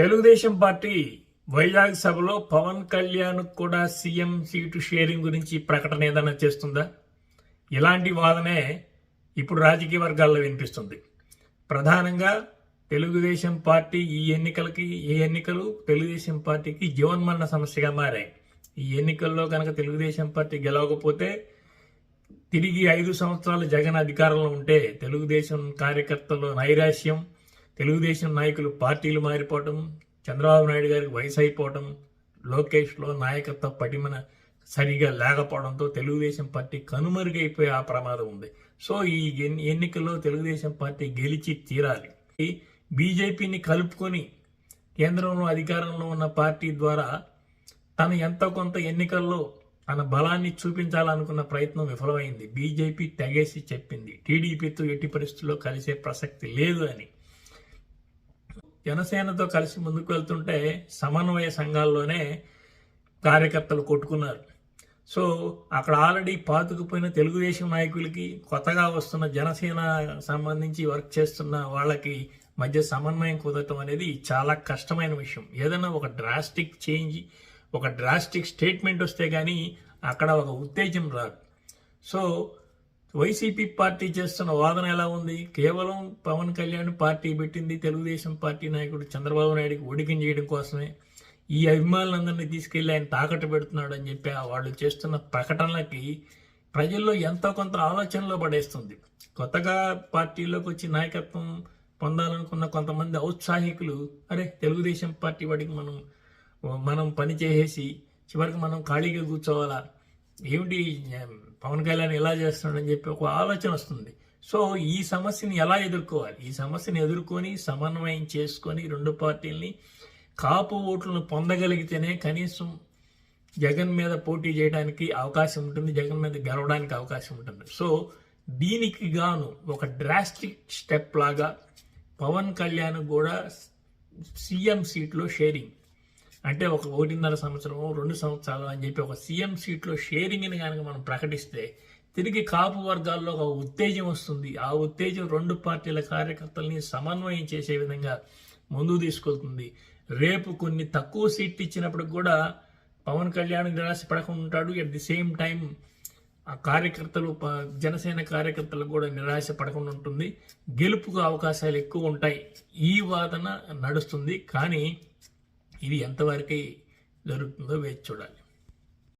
Telugu Desam party Vizag సభలో పవన్ కళ్యాణ్ కూడా CM seat sharing గురించి ప్రకటన ఏదైనా చేస్తుందా? ఇలాంటి వాదనే ఇప్పుడు రాజకీయ వర్గాల్లో వినిపిస్తుంది. ప్రధానంగా తెలుగుదేశం పార్టీ ఈ ఎన్నికలకి ఈ ఎన్నికలు తెలుగుదేశం పార్టీకి జీవన్మరణ సమస్యగా మారాయి. ఈ ఎన్నికల్లో కనుక తెలుగుదేశం పార్టీ గెలవకపోతే తిరిగి ఐదు సంవత్సరాలు జగన్ అధికారంలో ఉంటే తెలుగుదేశం కార్యకర్తలు నైరాశ్యం తెలుగుదేశం నాయకులు పార్టీలు మారిపోవటం చంద్రబాబు నాయుడు గారికి వయసు అయిపోవటం లోకేష్లో నాయకత్వ పటిమన సరిగా లేకపోవడంతో తెలుగుదేశం పార్టీ కనుమరుగైపోయే ఆ ప్రమాదం ఉంది. సో ఈ ఎన్నికల్లో తెలుగుదేశం పార్టీ గెలిచి తీరాలి. బీజేపీని కలుపుకొని కేంద్రంలో అధికారంలో ఉన్న పార్టీ ద్వారా తను ఎంతో కొంత ఎన్నికల్లో తన బలాన్ని చూపించాలనుకున్న ప్రయత్నం విఫలమైంది. బీజేపీ తెగేసి చెప్పింది. టీడీపీతో ఎట్టి పరిస్థితుల్లో కలిసే ప్రసక్తి లేదు అని. జనసేనతో కలిసి ముందుకు వెళ్తుంటే సమన్వయ సంఘాల్లోనే కార్యకర్తలు కొట్టుకున్నారు. సో అక్కడ ఆల్రెడీ పాతుకుపోయిన తెలుగుదేశం నాయకులకి కొత్తగా వస్తున్న జనసేన సంబంధించి వర్క్ చేస్తున్న వాళ్ళకి మధ్య సమన్వయం కుదరటం అనేది చాలా కష్టమైన విషయం. ఏదైనా ఒక డ్రాస్టిక్ చేంజ్ ఒక డ్రాస్టిక్ స్టేట్మెంట్ వస్తే కానీ అక్కడ ఒక ఉత్తేజం రాదు. సో వైసీపీ పార్టీ చేస్తున్న వాదన ఎలా ఉంది? కేవలం పవన్ కళ్యాణ్ పార్టీ పెట్టింది తెలుగుదేశం పార్టీ నాయకుడు చంద్రబాబు నాయుడికి ఒడికిం చేయడం కోసమే. ఈ అభిమానులందరినీ తీసుకెళ్ళి ఆయన తాకట్టు పెడుతున్నాడు అని చెప్పి వాళ్ళు చేస్తున్న ప్రకటనలకి ప్రజల్లో ఎంతో కొంత ఆలోచనలో పడేస్తుంది. కొత్తగా పార్టీలోకి వచ్చి నాయకత్వం పొందాలనుకున్న కొంతమంది ఔత్సాహికులు అరే తెలుగుదేశం పార్టీ వాడికి మనం మనం పని చేసేసి చివరికి మనం ఖాళీగా కూర్చోవాలా? ఏమిటి పవన్ కళ్యాణ్ ఎలా చేస్తున్నాడని చెప్పి ఒక ఆలోచన వస్తుంది. సో ఈ సమస్యని ఎలా ఎదుర్కోవాలి? ఈ సమస్యని ఎదుర్కొని సమన్వయం చేసుకొని రెండు పార్టీల్ని కాపు ఓట్లను పొందగలిగితేనే కనీసం జగన్ మీద పోటీ చేయడానికి అవకాశం ఉంటుంది జగన్ మీద గెలవడానికి అవకాశం ఉంటుంది. సో దీనికి గాను ఒక డ్రాస్టిక్ స్టెప్ లాగా పవన్ కళ్యాణ్ కూడా సీఎం సీట్లో షేరింగ్ అంటే ఒక ఒకటిన్నర సంవత్సరం రెండు సంవత్సరాలు అని చెప్పి ఒక సీఎం సీట్లో షేరింగ్ని కనుక మనం ప్రకటిస్తే తిరిగి కాపు వర్గాల్లో ఒక ఉత్తేజం వస్తుంది. ఆ ఉత్తేజం రెండు పార్టీల కార్యకర్తల్ని సమన్వయం చేసే విధంగా ముందు తీసుకెళ్తుంది. రేపు కొన్ని తక్కువ సీట్లు ఇచ్చినప్పుడు కూడా పవన్ కళ్యాణ్ నిరాశ పడకుండా ఉంటాడు అట్ ది సేమ్ టైం ఆ కార్యకర్తలు జనసేన కార్యకర్తలు కూడా నిరాశ పడకుండా ఉంటుంది. గెలుపుకు అవకాశాలు ఎక్కువ ఉంటాయి. ఈ వాదన నడుస్తుంది. కానీ ఇది ఎంతవరకు జరుగుతుందో వేచి చూడాలి.